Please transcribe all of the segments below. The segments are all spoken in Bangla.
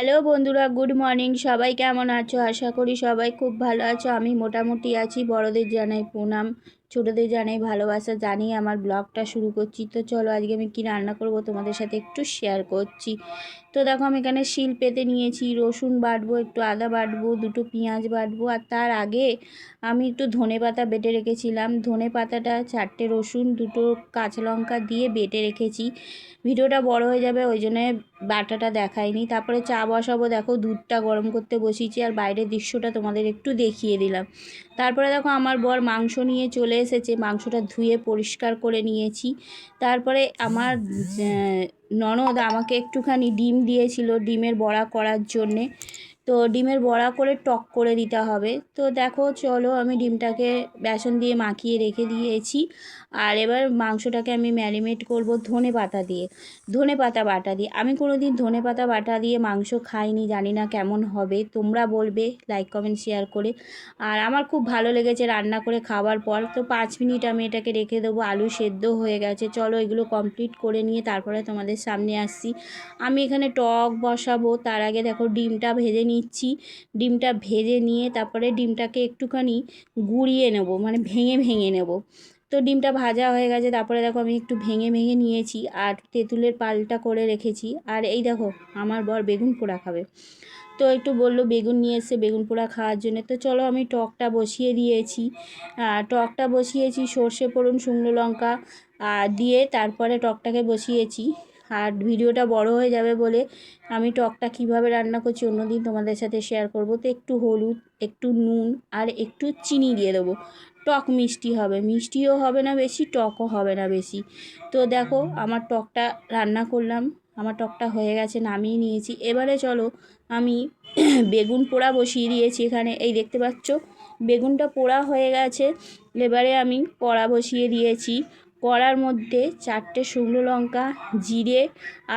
হ্যালো বন্ধুরা, গুড মর্নিং। সবাই কেমন আছো? আশা করি সবাই খুব ভালো আছো। আমি মোটামুটি আছি। বড়দের জানাই প্রণাম, ছোটোদের জানাই ভালোবাসা। জানিয়ে আমার ব্লগটা শুরু করছি। তো চলো আজকে আমি কি রান্না করব তোমাদের সাথে একটু শেয়ার করছি। তো দেখো আমি এখানে শিল পেতে নিয়েছি, রসুন বাটবো, একটু আদা বাটবো, দুটো পেঁয়াজ বাটবো, আর তার আগে আমি একটু ধনে পাতা বেটে রেখেছিলাম। ধনে পাতাটা চারটে রসুন, দুটো কাঁচা লঙ্কা দিয়ে বেটে রেখেছি। ভিডিওটা বড় হয়ে যাবে, ওই জন্যে বাটাটা দেখাইনি। তারপরে চা বসাবো, দেখো দুধটা গরম করতে বসিয়েছি, আর বাইরের দৃশ্যটা তোমাদের একটু দেখিয়ে দিলাম। তারপরে দেখো আমার বর মাংস নিয়ে চলে এসেছে, মাংসটা ধুয়ে পরিষ্কার করে নিয়েছি। তারপরে আমার ননদ আমাকে একটুখানি ডিম দিয়েছিল ডিমের বড়া করার জন্যে। তো ডিমের বড়া করে টক করে দিতে হবে। তো দেখো, চলো আমি ডিমটাকে বেসন দিয়ে মাখিয়ে রেখে দিয়েছি। আর এবার মাংসটাকে আমি ম্যারিনেট করব ধনে পাতা দিয়ে। ধনে পাতা বাটা দিয়ে। আমি কোনো দিন ধনে পাতা বাটা দিয়ে মাংস খাইনি, জানি না কেমন হবে। তোমরা বলবে লাইক কমেন্ট শেয়ার করে। আর আমার খুব ভালো লেগেছে রান্না করে খাওয়ার পর। তো পাঁচ মিনিট আমি এটাকে রেখে দেবো, আলু সেদ্ধ হয়ে গেছে। চলো এগুলো কমপ্লিট করে নিয়ে তারপরে তোমাদের সামনে আসছি। আমি এখানে টক বসাবো। তার আগে দেখো, ডিমটা ভেজে নিচ্ছি। ডিমটা ভেজে নিয়ে তারপরে ডিমটাকে একটুখানি গুঁড়িয়ে নেব মানে ভেঙে ভেঙে নেব। তো ডিমটা ভাজা হয়ে গেছে, তারপরে দেখো আমি একটু ভেঙে ভেঙে নিয়েছি আর তেঁতুলের পালটা করে রেখেছি। আর এই দেখো, আমার বর বেগুন পোড়া খাবে। তো একটু বলল বেগুন নিয়ে এসে বেগুন পোড়া খাওয়ার জন্য। তো চলো আমি টকটা বসিয়ে দিয়েছি। টকটা বসিয়েছি, সর্ষে পড়ুন শুকনো লঙ্কা দিয়ে তারপরে টকটাকে বসিয়েছি। আর ভিডিওটা বড় হয়ে যাবে বলে আমি টকটা কীভাবে রান্না করছি অন্যদিন তোমাদের সাথে শেয়ার করব। তো একটু হলুদ, একটু নুন আর একটু চিনি দিয়ে দেবো। টক মিষ্টি হবে, মিষ্টিও হবে না বেশি, টকও হবে না বেশি। তো দেখো আমার টকটা রান্না করলাম, আমার টকটা হয়ে গেছে, নামিয়ে নিয়েছি। এবারে চলো আমি বেগুন পোড়া বসিয়ে দিয়েছি এখানে। এই দেখতে পাচ্ছ, বেগুনটা পোড়া হয়ে গেছে। এবারে আমি কড়া বসিয়ে দিয়েছি। কড়ার মধ্যে চারটে শুকনো লঙ্কা, জিরে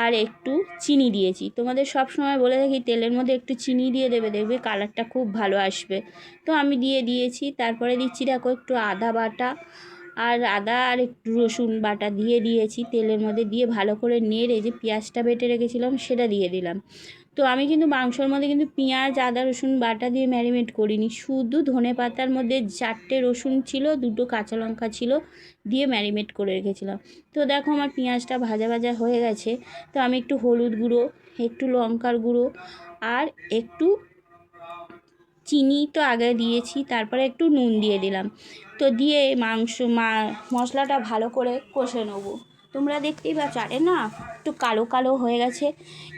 আর একটু চিনি দিয়েছি। তোমাদের সব সময় বলে থাকি, তেলের মধ্যে একটু চিনি দিয়ে দেবে, দেখবে কালারটা খুব ভালো আসবে। তো আমি দিয়ে দিয়েছি, তারপরে দিচ্ছি দেখো একটু আদা বাটা আর আদা আর একটু রসুন বাটা দিয়ে দিয়েছি। তেলের মধ্যে দিয়ে ভালো করে নেড়ে যে পেঁয়াজটা বেটে রেখেছিলাম, সেটা দিয়ে দিলাম। তো আমি কিন্তু মাংসর মধ্যে কিন্তু পেঁয়াজ, আদা, রসুন বাটা দিয়ে ম্যারিনেট করিনি। শুধু ধনে পাতার মধ্যে চারটে রসুন ছিল, দুটো কাঁচা লঙ্কা ছিল দিয়ে ম্যারিনেট করে রেখেছিলাম। তো দেখো আমার পেঁয়াজটা ভাজা ভাজা হয়ে গেছে। তো আমি একটু হলুদ গুঁড়ো, একটু লঙ্কার গুঁড়ো আর একটু চিনি তো আগে দিয়েছি, তারপরে একটু নুন দিয়ে দিলাম। তো দিয়ে মাংস, মা, মশলাটা ভালো করে কষে নেব। তোমরা দেখতেই পাচ্ছ, আরে না, একটু কালো কালো হয়ে গেছে।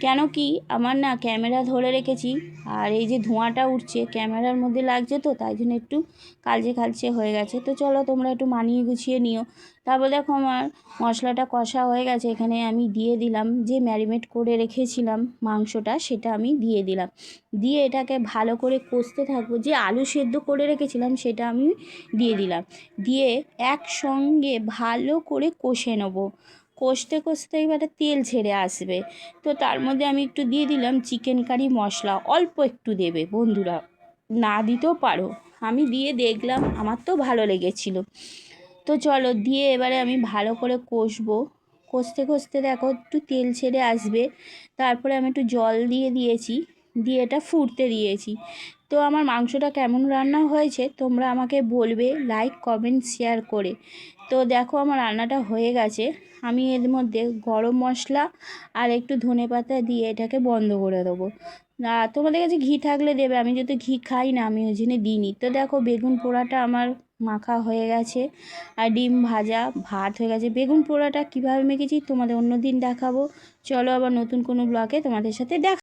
কেন কি, আমার না ক্যামেরা ধরে রেখেছি, আর এই যে ধোঁয়াটা উঠছে, ক্যামেরার মধ্যে লাগছে তো, তাই জন্য একটু কালচে কালচে হয়ে গেছে। তো চলো তোমরা একটু মানিয়ে গুছিয়ে নিও। তারপর দেখো আমার মশলাটা কষা হয়ে গেছে, এখানে আমি দিয়ে দিলাম যে ম্যারিনেট করে রেখেছিলাম মাংসটা, সেটা আমি দিয়ে দিলাম। দিয়ে এটাকে ভালো করে কষতে থাকব, যে আলু সেদ্ধ করে রেখেছিলাম সেটা আমি দিয়ে দিলাম। দিয়ে একসঙ্গে ভালো করে কষে নেব। কষতে কষতে এবারে তেল ছেড়ে আসবে। তো তার মধ্যে আমি একটু দিয়ে দিলাম চিকেন কারি মশলা, অল্প একটু দেবে বন্ধুরা। না দিতেও পারো। আমি দিয়ে দেখলাম, আমার তো ভালো লেগেছিলো। তো চলো, দিয়ে এবারে আমি ভালো করে কষবো। কষতে কষতে দেখো একটু তেল ছেড়ে আসবে। তারপরে আমি একটু জল দিয়ে দিয়েছি, দিয়ে এটা ফুটতে দিয়েছি। তো আমার মাংসটা কেমন রান্না হয়েছে তোমরা আমাকে বলবে লাইক কমেন্ট শেয়ার করে। তো দেখো আমার রান্নাটা হয়ে গেছে। আমি এর মধ্যে গরম মশলা আর একটু ধনে পাতা দিয়ে এটাকে বন্ধ করে দেবো। তোমাদের কাছে ঘি থাকলে দেবে, আমি যেহেতু ঘি খাই না, আমি ওই জন্য দিইনি। তো দেখো বেগুন পোড়াটা আমার মাখা হয়ে গেছে। আর ডিম ভাজা, ভাত হয়ে গেছে। বেগুন পোড়াটা কীভাবে মেখেছি তোমাদের অন্য দিন দেখাবো। চলো আবার নতুন কোনো ব্লকে তোমাদের সাথে দেখা